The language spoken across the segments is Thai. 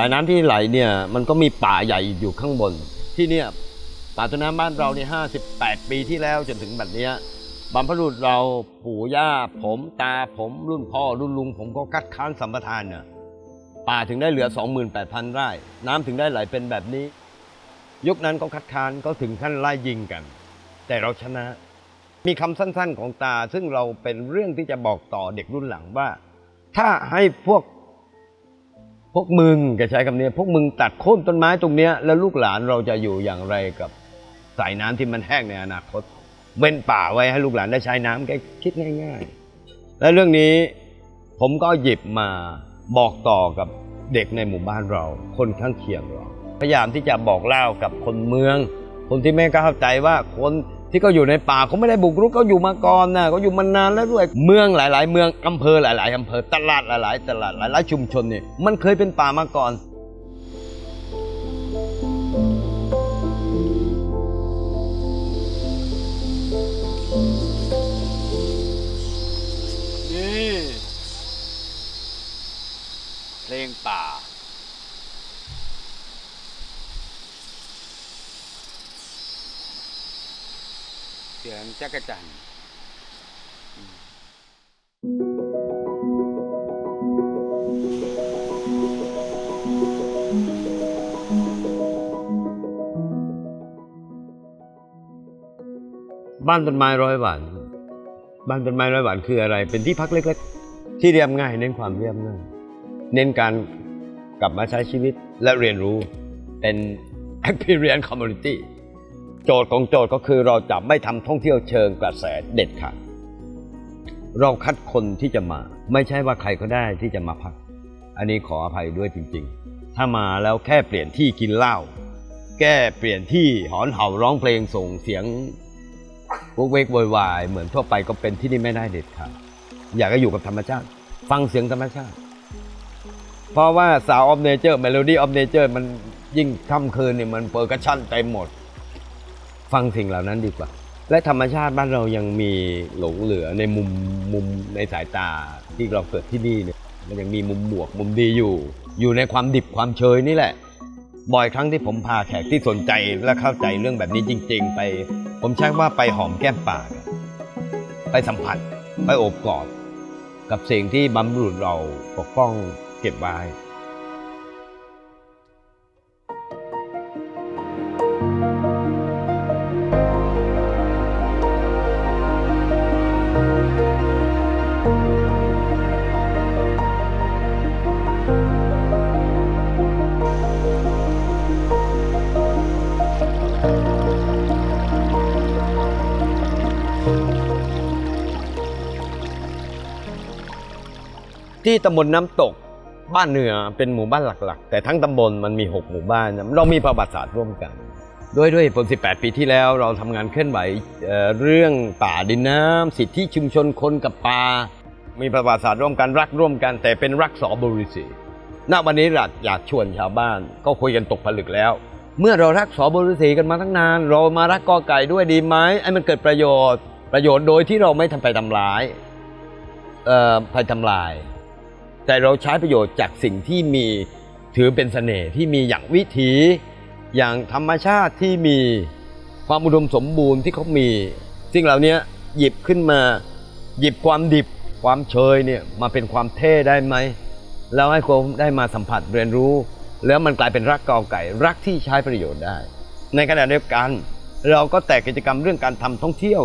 สายน้ำที่ไหลเนี่ยมันก็มีป่าใหญ่อยู่ข้างบน ที่เนี่ยป่าต้นน้ำบ้านเราเนี่ยห้าสิบแปดปีที่แล้วจนถึงแบบเนี้ยบรรพบุรุษเราปู่ย่าผมตาผมรุ่นพ่อรุ่นลุง ผมก็คัดค้านสัมปทานเนี่ยป่าถึงได้เหลือ 28,000 ไร่ น้ำถึงได้ไหลเป็นแบบนี้ ยุคนั้นก็คัดค้านก็ถึงขั้นไล่ยิงกัน แต่เราชนะ มีคำสั้น ๆของตา ซึ่งเราเป็นเรื่องที่จะบอกต่อเด็กรุ่นหลังว่า ถ้าให้พวก วกมึงแกใช้คำนี้พวกมึงตัดโค่นต้นไม้ตรงเนี้ยแล้วลูกหลานเราจะอยู่อย่างไรกับสายน้ำที่มันแห้งในอนาคตเว้นป่าไว้ให้ลูกหลานได้ใช้น้ำแกคิดง่าย ๆ และเรื่องนี้ผมก็หยิบมาบอกต่อกับเด็กในหมู่บ้านเรา คนข้างเคียงเรา พยายามที่จะบอกเล่ากับคนเมือง คนที่ไม่เข้าใจว่าคน ที่เขาอยู่ในป่าเขาไม่ได้บุกรุกเขาอยู่มาก่อนนะเขาอยู่มานานแล้วด้วยเมืองหลาย ๆ เมืองอำเภอหลาย ๆอำเภอตลาดหลาย ๆ ตลาดหลาย ๆ ชุมชนเนี่ยมันเคยเป็นป่ามาก่อน นี่ เพลงป่า เสียงจักรจันทร์บ้านต้นไม้ร้อยหวานบ้านต้นไม้ร้อยหวานคืออะไร เป็นที่พักเล็ก ๆ ที่เรียบง่าย เน้นความเรียบง่าย เน้นการกลับมาใช้ชีวิตและเรียนรู้เป็น experience community โจทย์ของโจทย์ก็คือเราจะไม่ทำท่องเที่ยวเชิงกระแสเด็ดขาดเราคัดคนที่จะมา ไม่ใช่ว่าใครก็ได้ที่จะมาพัก อันนี้ขออภัยด้วยจริง ๆ ถ้ามาแล้วแค่เปลี่ยนที่กินเหล้าแก้เปลี่ยนที่หอนเห่าร้องเพลงส่งเสียงวกเวกโวยวายเหมือนทั่วไปก็เป็นที่นี่ไม่ได้เด็ดขาดอยากจะอยู่กับธรรมชาติ ฟังเสียงธรรมชาติ เพราะว่าสาวออฟเนเจอร์เมโลดี้ออฟเนเจอร์มันยิ่งค่ำคืนเนี่ยมันเปอร์กัชชั่นเต็มหมด ฟังสิ่งเหล่านั้นดีกว่า และธรรมชาติบ้านเรายังมีหลงเหลือในมุมมุมในสายตาที่เราเกิดที่นี่เนี่ยมันยังมีมุมบวกมุมดีอยู่ อยู่ในความดิบความเชยนี่แหละ บ่อยครั้งที่ผมพาแขกที่สนใจและเข้าใจเรื่องแบบนี้จริง ๆ ไป ผมใช้ว่าไปหอมแก้มปากไปสัมผัสไปโอบกอดกับสิ่งที่บรรพบุรุษเราปกป้องเก็บไว้ ที่ตำบลน้ำตกบ้านเหนือเป็นหมู่บ้านหลักๆ แต่ทั้งตำบลมันมี 6 หมู่บ้านนะเรามีประวัติศาสตร์ร่วมกัน ด้วยด้วยผล18 ปีที่แล้วเราทำงานเคลื่อนไหวเอ่อเรื่องป่าดินน้ำสิทธิชุมชนคนกับป่ามีประวัติศาสตร์ร่วมกันรักร่วมกัน แต่เป็นรักสอบริสีณวันนี้อยากอยากชวนชาวบ้าน ก็คุยกันตกผลึกแล้ว เมื่อเรารักสอบริสีกันมาตั้งนาน เรามารักกอไก่ด้วยดีไหมไอ้มันเกิดประโยชน์ ประโยชน์โดยที่เราไม่ทำไปทำร้ายเอ่อไปทำลาย แต่เราใช้ประโยชน์จากสิ่งที่มีถือเป็นเสน่ห์ที่มีอย่างวิถีอย่างธรรมชาติที่มีความอุดมสมบูรณ์ที่เขามีสิ่งเหล่านี้หยิบขึ้นมา หยิบความดิบความเชยเนี่ยมาเป็นความเท่ได้ไหมแล้วให้คนได้มาสัมผัสเรียนรู้ แล้วมันกลายเป็นรักกอไก่ รักที่ใช้ประโยชน์ได้ ในขณะเดียวกัน เราก็แตกกิจกรรมเรื่องการทำท่องเที่ยว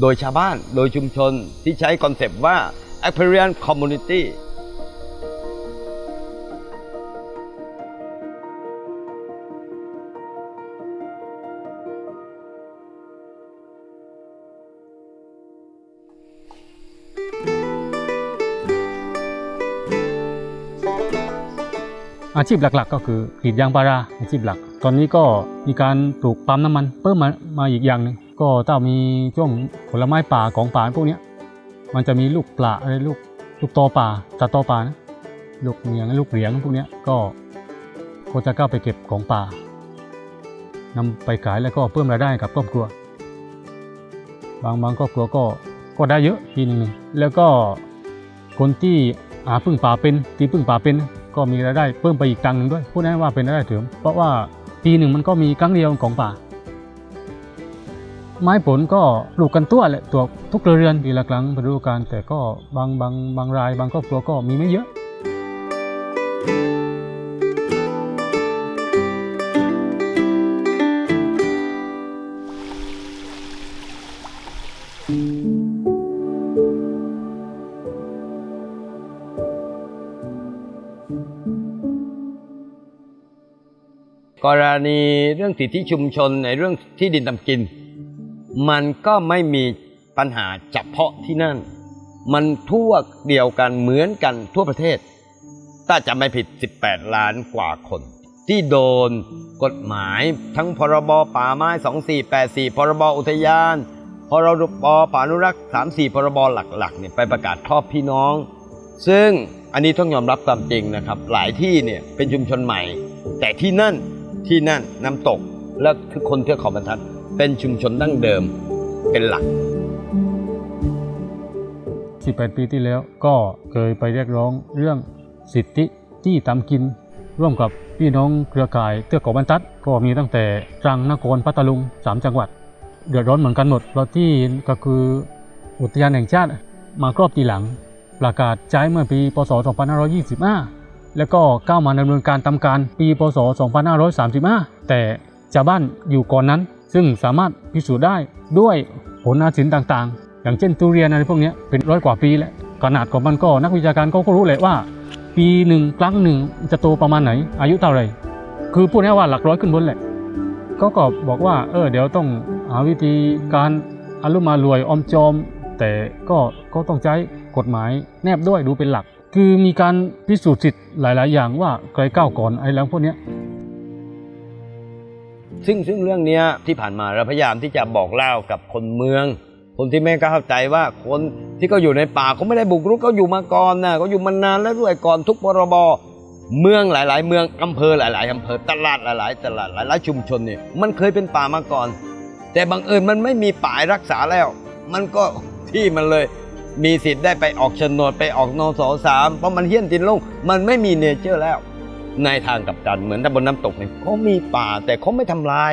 โดยชาวบ้านโดยชุมชนที่ใช้คอนเซปต์ว่า experient community อาชีพหลักๆ ก็คือกรีดยางพาราอาชีพหลัก ตอนนี้ก็มีการปลูกปาล์มน้ำมันเพิ่มมามาอีกอย่างหนึ่งก็ถ้ามีช่วงผลไม้ป่าของป่าพวกนี้มันจะมีลูกปลาอะไรลูกลูกตอป่าตาตอป่านะลูกเหนียงลูกเหรียงพวกนี้ก็ก็จะเข้าไปเก็บของป่านำไปขายแล้วก็เพิ่มรายได้ให้กับครอบครัว บางบางครอบครัวก็ก็ได้เยอะทีนึงแล้วก็คนที่หาพึ่งป่าเป็นที่พึ่งป่าเป็น ก็มีรายได้เพิ่มไปอีกตังหนึ่งด้วยพูดง่ายๆว่าเป็นรายได้เสริมเพราะว่าปีหนึ่งมันก็มีครั้งเดียวของป่า ไม้ผลก็ปลูกกันตัวแหละตัวทุกเรือนปีละครั้งเป็นฤดูกาลแต่ก็บางบางบางรายบางครอบครัวก็มีไม่เยอะ กรณีเรื่องสิทธิชุมชนในเรื่องที่ดินทำกิน มันก็ไม่มีปัญหาเฉพาะที่นั่น มันทั่วเดียวกันเหมือนกันทั่วประเทศ ถ้าจะไม่ผิด 18 ล้านกว่าคน ที่โดนกฎหมายทั้งพรบป่าไม้ 2484 พรบอุทยาน พรบป่านุรักษ์ 34 พรบหลักๆเนี่ยไปประกาศครอบพี่น้อง ซึ่งอันนี้ต้องยอมรับความจริงนะครับ หลายที่เนี่ยเป็นชุมชนใหม่ แต่ที่นั่น ที่นั่นน้ำตกและคือคนเทือกเขาบรรทัด เป็นชุมชนดั้งเดิมเป็นหลัก 18 ปีที่แล้วก็เคยไปเรียกร้องเรื่องสิทธิที่ทำกิน ร่วมกับพี่น้องเครือข่ายเทือกเขาบรรทัด ก็มีตั้งแต่ตรังนครพัทลุงสามจังหวัด เดือดร้อนเหมือนกันหมดเพราะที่ก็คืออุทยานแห่งชาติมาครอบทีหลัง ประกาศใช้เมื่อปี พศ 2525 แล้วก็ก้าวมาดำเนินการทำการปีพศ 2535 แต่ชาวบ้านอยู่ก่อนนั้น ซึ่งสามารถพิสูจน์ได้ด้วยผลอาศิลต่างๆ อย่างเช่นทุเรียนอะไรพวกนี้เป็นร้อยกว่าปีแล้วขนาดของมันก็นักวิชาการเขาก็รู้เลยว่า ปีหนึ่งครั้งหนึ่งจะโตประมาณไหน อายุเท่าไหร่คือพูดง่ายว่าหลักร้อยขึ้นบนแหละก็ก็บอกว่าเออเดี๋ยวต้องหาวิธีการอารมมารวยออมจอม แต่ก็ก็ต้องใช้กฎหมายแนบด้วยดูเป็นหลัก คือมีการพิสูจน์สิทธิ์หลาย ๆ อย่างว่าใครก้าวก่อนไอ้แล้วพวกเนี้ยซึ่งซึ่งเรื่องเนี้ยที่ผ่านมาเราพยายามที่จะบอกเล่ากับคนเมือง คนที่ไม่เข้าใจว่าคนที่เขาอยู่ในป่าเขาไม่ได้บุกรุกเขาอยู่มาก่อนนะเขาอยู่มานานแล้วด้วยก่อนทุกพรบเมืองหลาย ๆ เมืองอำเภอหลาย ๆอำเภอตลาดหลาย ๆ ตลาดหลาย ๆ ชุมชนเนี่ยมันเคยเป็นป่ามาก่อน แต่บังเอิญมันไม่มีป่ารักษาแล้ว มันก็ที่มันเลย มีสิทธิ์ได้ไปออกโฉนดไปออกนสสามเพราะมันเฮี้ยนตินลง มันไม่มีเนเจอร์แล้ว ในทางกับกันเหมือนตำบลน้ำตกเนี่ยเขามีป่าแต่เขาไม่ทำลาย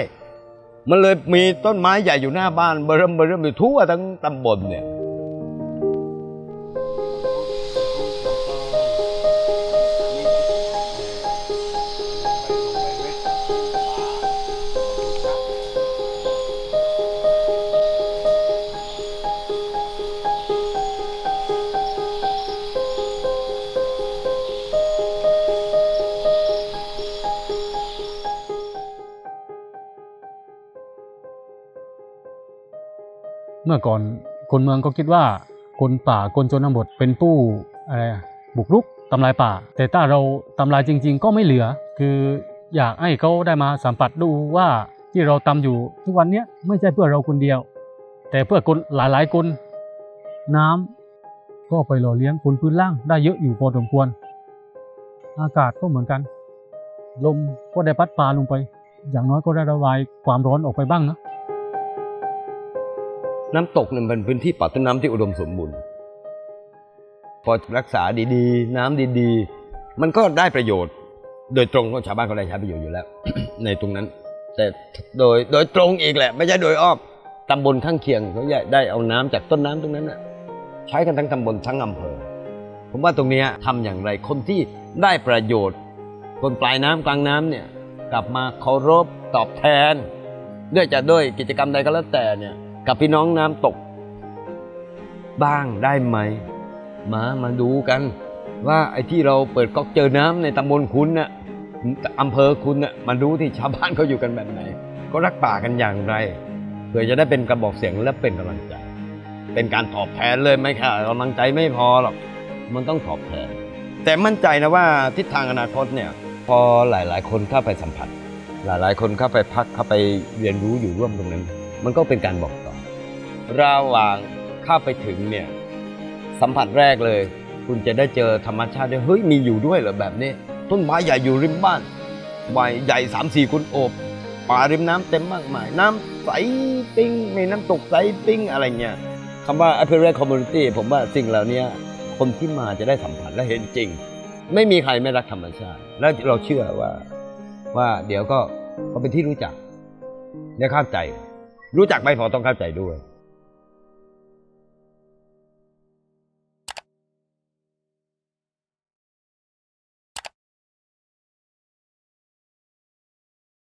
มันเลยมีต้นไม้ใหญ่อยู่หน้าบ้านเบิ่มเบิ่มอยู่ทั่วทั้งตำบลเนี่ย เมื่อก่อนคนเมืองก็คิดว่าคนป่าคนชนบทเป็นผู้อะไรบุกรุกทำลายป่า แต่ถ้าเราทำลายจริง ๆ ก็ไม่เหลือ คืออยากให้เขาได้มาสัมผัสดูว่าที่เราทำอยู่ทุกวันนี้ไม่ใช่เพื่อเราคนเดียว แต่เพื่อคนหลายๆคนน้ำก็ไปหล่อเลี้ยงคนพื้นล่างได้เยอะอยู่พอสมควร อากาศก็เหมือนกัน ลมก็ได้พัดพาลงไป อย่างน้อยก็ได้ระบายความร้อนออกไปบ้างนะ น้ำตกเนี่ยมันเป็นพื้นที่ป่าต้นน้ำที่อุดมสมบูรณ์พอรักษาดีๆ น้ำดีๆ มันก็ได้ประโยชน์ โดยตรงก็ชาวบ้านก็ได้ใช้ประโยชน์อยู่แล้ว ในตรงนั้น แต่โดยโดยตรงอีกแหละ ไม่ใช่โดยอ้อมตำบลข้างเคียงเขาได้เอาน้ำจากต้นน้ำตรงนั้นนะใช้กันทั้งตำบลทั้งอำเภอ ผมว่าตรงนี้ยทำอย่างไรคนที่ได้ประโยชน์ คนปลายน้ำกลางน้ำเนี่ยกลับมาเคารพตอบแทน ด้วยจะด้วยกิจกรรมใดก็แล้วแต่เนี่ย กับพี่น้องน้ำตก บ้างได้ไหม มามาดูกัน ว่าไอ้ที่เราเปิดก๊อกเจอน้ำในตำบลคุณน่ะอำเภอคุณน่ะมาดูที่ชาวบ้านเขาอยู่กันแบบไหน ก็รักป่ากันอย่างไรเพื่อจะได้เป็นกระบอกเสียงและเป็นกำลังใจ เป็นการตอบแทนเลยไหมค่ะกำลังใจไม่พอหรอกมันต้องตอบแทน แต่มั่นใจนะว่าทิศทางอนาคตเนี่ย พอหลาย ๆ คนเข้าไปสัมผัส หลาย ๆ คนเข้าไปพักเข้าไปเรียนรู้อยู่ร่วมตรงนั้น มันก็เป็นการบอกต่อ ระหว่างเข้าไปถึงเนี่ยสัมผัสแรกเลย คุณจะได้เจอธรรมชาติด้วยเฮ้ยมีอยู่ด้วยเหรอแบบนี้ ต้นไม้ใหญ่อยู่ริมบ้านใบใหญ่สามสี่คุณโอบป่าริมน้ำเต็มมากมาย น้ำใสปิ้งมีน้ำตกใสปิ้งอะไรเงี้ยคำว่า apparel community ผมว่าสิ่งเหล่านี้คนที่มาจะได้สัมผัสและเห็นจริง ไม่มีใครไม่รักธรรมชาติ แล้วเราเชื่อว่าว่าเดี๋ยวก็ก็เป็นที่รู้จักและเข้าใจ รู้จักไม่พอต้องเข้าใจด้วย